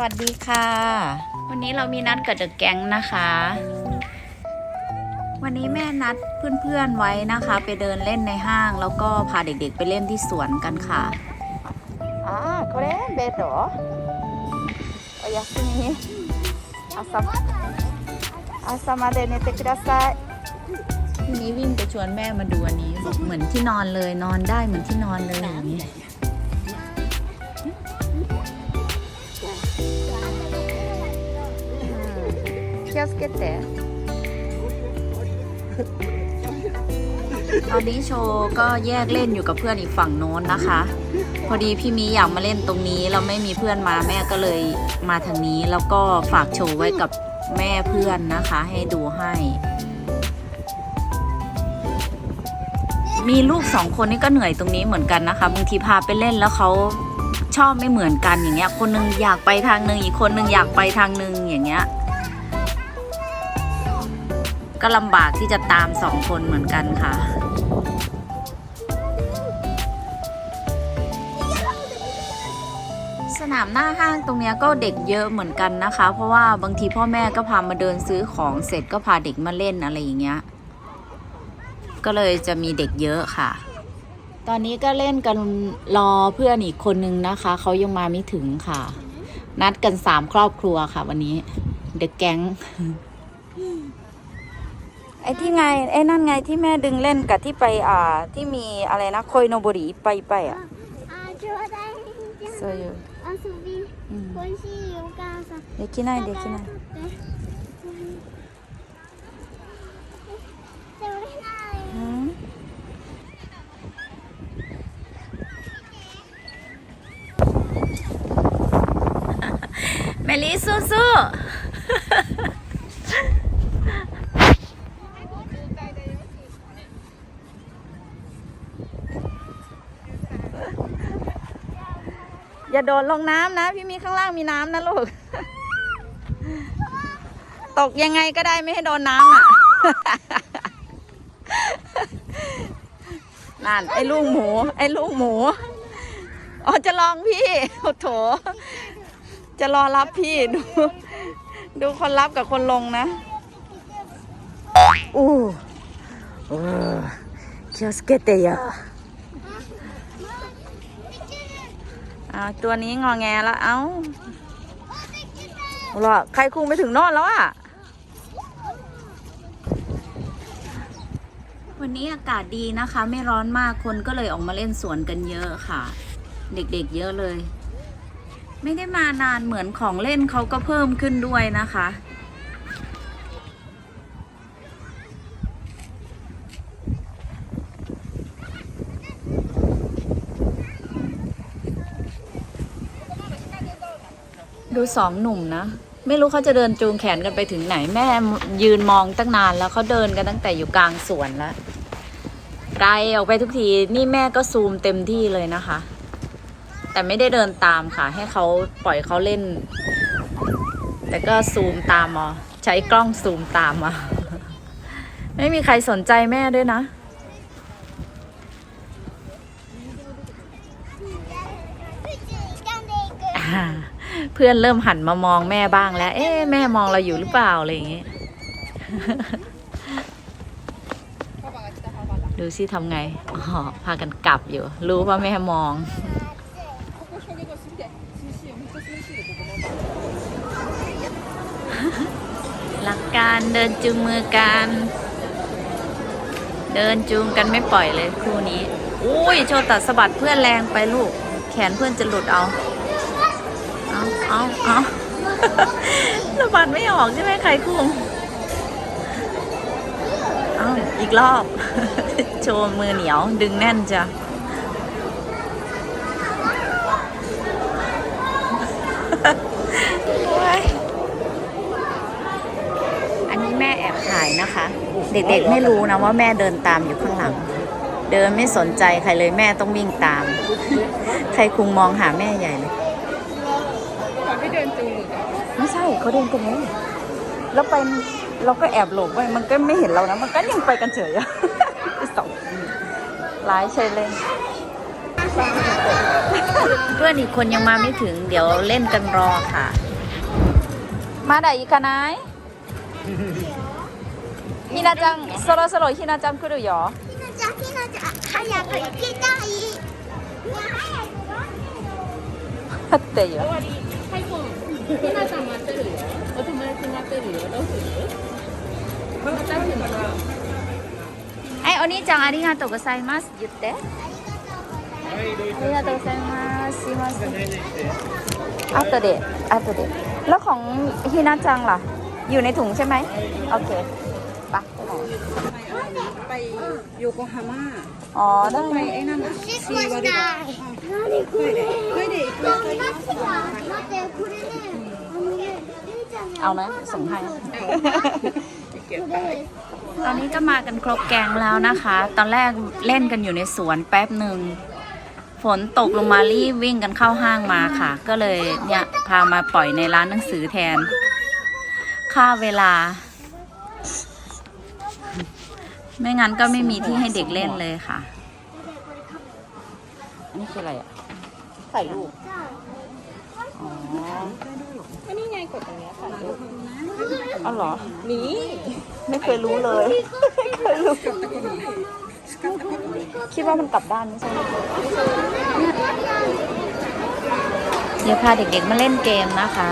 วัสดีค่ะ วันนี้เรามีนัดกับเดอะแก๊งนะคะ วันนี้แม่นัดเพื่อนๆไว้นะคะ ไปเดินเล่นในห้าง แล้วก็พาเด็กๆไปเล่นที่สวนกันค่ะอ่าこれベッドおやすみ朝朝まで寝てくださいทีนี้วิ่งไปชวนแม่มาดูอันนี้บอกเหมือนที่นอนเลยนอนได้เหมือนที่นอนเลยอย่างนี้ 気をつけてตอนนี้โชว์ก็แยกเล่นอยู่กับเพื่อนอีกฝั่งโน้นนะคะ พอดีพี่มีอยากมาเล่นตรงนี้เราไม่มีเพื่อนมาแม่ก็เลยมาทางนี้ แล้วก็ฝากโชว์ไว้กับแม่เพื่อนนะคะ ให้ดูให้ มีลูกสองคนนี่ก็เหนื่อยตรงนี้เหมือนกันนะคะบางทีพาไปเล่นแล้วเขาชอบไม่เหมือนกันอย่างเงี้ย คนหนึงอยากไปทางหนึ่งอีกคนหนึงอยากไปทางหนึ่งอย่างเงี้ย ก็ลำบากที่จะตามสองคนเหมือนกันค่ะ สนามหน้าห้างตรงนี้ก็เด็กเยอะเหมือนกันนะคะ เพราะว่าบางทีพ่อแม่ก็พามาเดินซื้อของเสร็จก็พาเด็กมาเล่นอะไรอย่างเงี้ย ก็เลยจะมีเด็กเยอะค่ะ ตอนนี้ก็เล่นกันรอเพื่อนอีกคนนึงนะคะ เขายังมาไม่ถึงค่ะ นัดกันสามครอบครัวค่ะ วันนี้เด็กแก๊ง ไอ้ที่ไงไอ้นั่นไงที่แม่ดึงเล่นกับที่ไปอ่า ที่มีอะไรนะโคยโนบุริไปไปอ่ะ あちょうだいじゃん そういう、遊びうん、恋しいお母さんできないできないだから取って取れないうん เมลี่สู้ๆ อย่าโดดลงน้ำนะ พี่มีข้างล่างมีน้ำนะลูก ตกยังไงก็ได้ไม่ให้โดนน้ำอะนั่นไอ้ลูกหมู ไอ้ลูกหมู อ๋อจะลองพี่โอ้โถ จะรอรับพี่ดู ดูคนรับกับคนลงนะอู้เคียวสเกตเตอร์าตัวนี้งอแงแล้วเอ้าหรอใครคุงไปถึงนอนแล้วอะ วันนี้อากาศดีนะคะ ไม่ร้อนมากคนก็เลยออกมาเล่นสวนกันเยอะค่ะ เด็กๆเยอะเลย ไม่ได้มานานเหมือนของเล่นเขาก็เพิ่มขึ้นด้วยนะคะ ดูสองหนุ่มนะ ไม่รู้เขาจะเดินจูงแขนกันไปถึงไหนแม่ยืนมองตั้งนานแล้วเขาเดินกันตั้งแต่อยู่กลางสวนแล้วไกลออกไปทุกทีนี่แม่ก็ซูมเต็มที่เลยนะคะ แต่ไม่ได้เดินตามค่ะ ให้เขาปล่อยเขาเล่น แต่ก็ซูมตามมาใช้กล้องซูมตามมาไม่มีใครสนใจแม่ด้วยนะอ่า พื่อนเริ่มหันมามองแม่บ้างแล้ว เอ๊ะแม่มองเราอยู่หรือเปล่าอะไรอย่างเงี้ยดูสิทำไง อ๋อ พากันกลับอยู่ รู้ว่าแม่มอง หลักการเดินจูงมือกัน เดินจูงกันไม่ปล่อยเลยคู่นี้ อุ้ยโชตัดสะบัดเพื่อนแรงไปลูก แขนเพื่อนจะหลุดเอา เอาเอาเอาสะบัดไม่ออกใช่ไหมใครคุมเอาอีกรอบ โชว์มือเหนียวดึงแน่นจ้ะอันนี้แม่แอบถ่ายนะคะ เด็กๆไม่รู้นะว่าแม่เดินตามอยู่ข้างหลัง เดินไม่สนใจใครเลยแม่ต้องวิ่งตาม ใครคุงมองหาแม่ใหญ่เลย ไม่เดินจูงมือกัน ไม่ใช่เขาเดินกันเลยแล้วไปเราก็แอบหลบไปมันก็ไม่เห็นเรานะ มันก็ยังไปกันเฉยอะ สองร้ายใช่เลย เพื่อนอีกคนยังมาไม่ถึง เดี๋ยวเล่นกันรอค่ะ まだ行かないひなちゃんそろそろひなちゃん来るよひなちゃんひなちゃん早く行きたいいや早く待ってよ終わりはいもう ひなさん待ってるよお友達待ってるよどうするまた来るかなはいお兄ちゃんありがとうございます言ってありがとうございますすいません後で後でแล้วของฮินาจังล่ะ อยู่ในถุงใช่ไหมโอเคไปไปไหน ไปโยโกฮาม่า อ๋อได้ ไปไอ้นั่นอ่ะ おしっこしたい何これこれで行くで ็ เอาไหมส่งให้เก็บこไปれตอนนี้ก็มากันครบแกงแล้วนะคะ ตอนแรกเล่นกันอยู่ในสวนแป๊บหนึ่ง ฝนตกลงมารีบวิ่งกันเข้าห้างมาค่ะ ก็เลยเนี่ยพามาปล่อยในร้านหนังสือแทน ค่าเวลา ไม่งั้นก็ไม่มีที่ให้เด็กเล่นเลยค่ะ อันนี้คืออะไรอะถ่ายรูปอ๋อ ก็นี่ไงกดตรงเนี้ยค่ะเอาเหรอ นี่ไม่เคยรู้เลย ไม่เคยรู้ คิดว่ามันกลับด้านไม่ใช่ไหมเดี๋ยวพาเด็กๆมาเล่นเกมนะคะ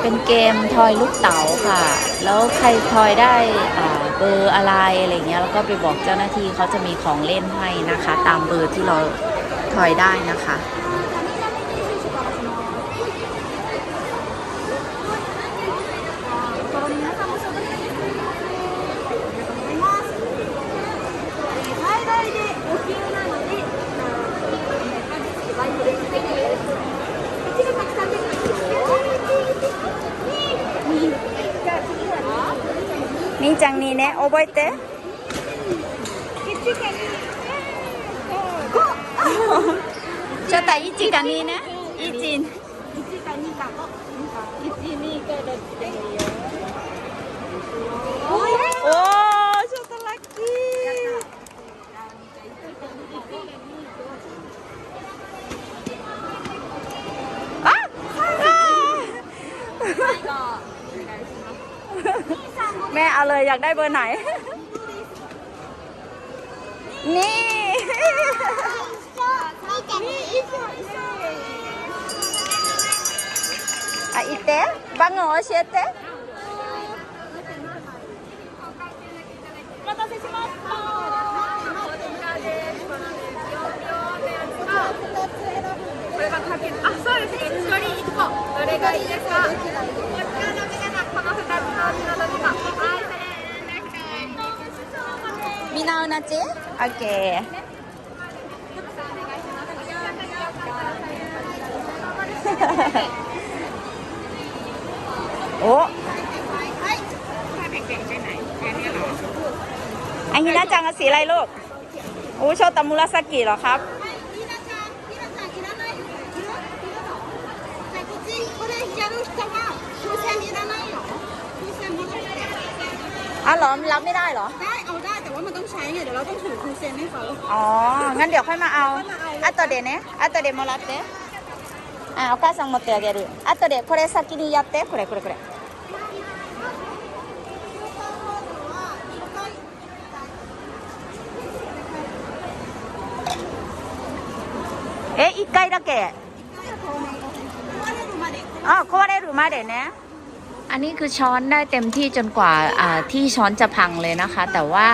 เป็นเกมทอยลูกเต๋าค่ะ แล้วใครทอยได้อ่าเบอร์อะไรอะไรเงี้ย แล้วก็ไปบอกเจ้าหน้าที่เขาจะมีของเล่นให้นะคะ ตามเบอร์ที่เราทอยได้นะคะ ね覚えて。ちょっと1か2ね。1 1か2か。1、2かどっちでもいいよ。おー ม่เอาเลยอยากได้เบอร์ไหน นี่ อ่ะอีเต้บังเหรอเชียเต้ これがかけあ、そうですね。一人一個。どれがいいですか。こちらの皆さん、この二つのうちのどれか。 はい、それ。みんな同じ ?OK โอ้ไอฮินาจังกับสีอะไรลูกโอ้โชตามุราสกิเหรอครับ ひなちゃん、ひなちゃんいらないよ。いる？いるの？はい、こっちこれやる人は風船いらないよ。風船戻して。 อ๋อเหรอรับไม่ได้เหรอ ได้เอาได้แต่ ว่ามันต้องใช้ไงเดี๋ยวเราต้องถือคูเซนให้เขา อ๋อ งั้นเดี๋ยวค่อยมาเอาあとでねあとでもらってあお母さん持ってあげるあとでこれ先にやってこれこれこれえ一回だけあ壊れるまでねอันนี้คือช้อนได้เต็มที่จนกว่าอ่าที่ช้อนจะพังเลยนะคะ แต่ว่า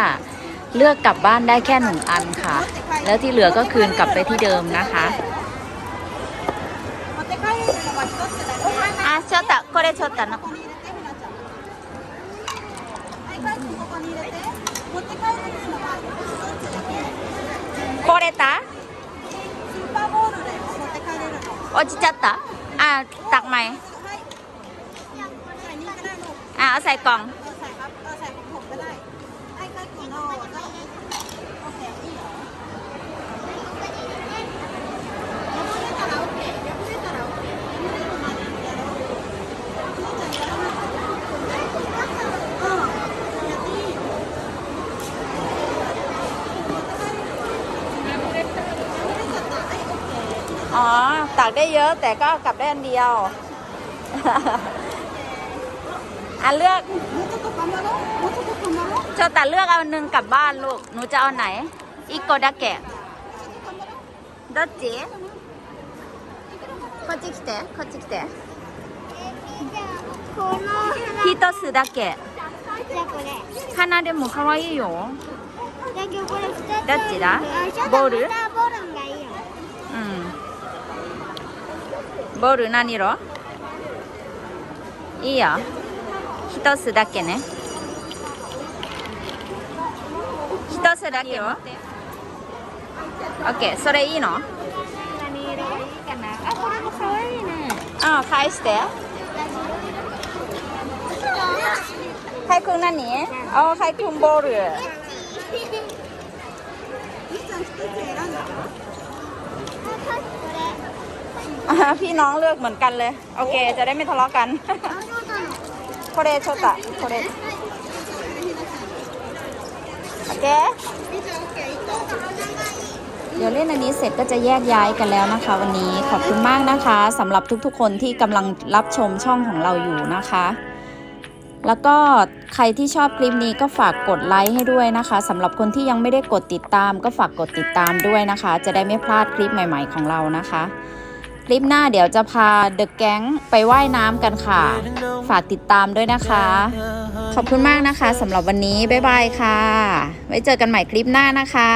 เลือกกลับบ้านได้แค่หนึ่งอันค่ะ แล้วที่เหลือก็คืนกลับไปที่เดิมนะคะอาชอตะこれちตっとなこれた落ちちゃったあ、ตักใหม่อ่าเอาใส่กล่องอ๋อ ตักได้เยอะแต่ก็กลับได้อันเดียว อ่ะเลือก もうちょっと頑張ろうもうちょっと頑張ろう โชตะเลือกเอาหนึ่งกลับบ้านลูก หนูจะเอาไหน อีกโกดาเกะどっちこっち来てこっち来てこの一つだけじゃあこれ花でも可愛いよじゃあ今日これ二つどっちだあちょっとボール ボール何色？いいよ。一つだけね。一つだけよ。OK それいいの？何色？いいかな。あこれもかわいね。うん。返して。海君何？ボール。一つ選んだ。 พี่น้องเลือกเหมือนกันเลย โอเค จะได้ไม่ทะเลาะกันโคเรชตะโคเรโอเคเดี๋ยวเล่นอันนี้เสร็จก็จะแยกย้ายกันแล้วนะคะ วันนี้ขอบคุณมากนะคะสำหรับทุกๆ คนที่กำลังรับชมช่องของเราอยู่นะคะ แล้วก็ใครที่ชอบคลิปนี้ก็ฝากกดไลค์ให้ด้วยนะคะสำหรับคนที่ยังไม่ได้กดติดตาม ก็ฝากกดติดตามด้วยนะคะ จะได้ไม่พลาดคลิปใหม่ ๆ ของเรานะคะ คลิปหน้าเดี๋ยวจะพาเดอะแก๊งไปว่ายน้ำกันค่ะ ฝากติดตามด้วยนะคะ ขอบคุณมากนะคะสำหรับวันนี้ บ๊ายบายค่ะ ไว้เจอกันใหม่คลิปหน้านะคะ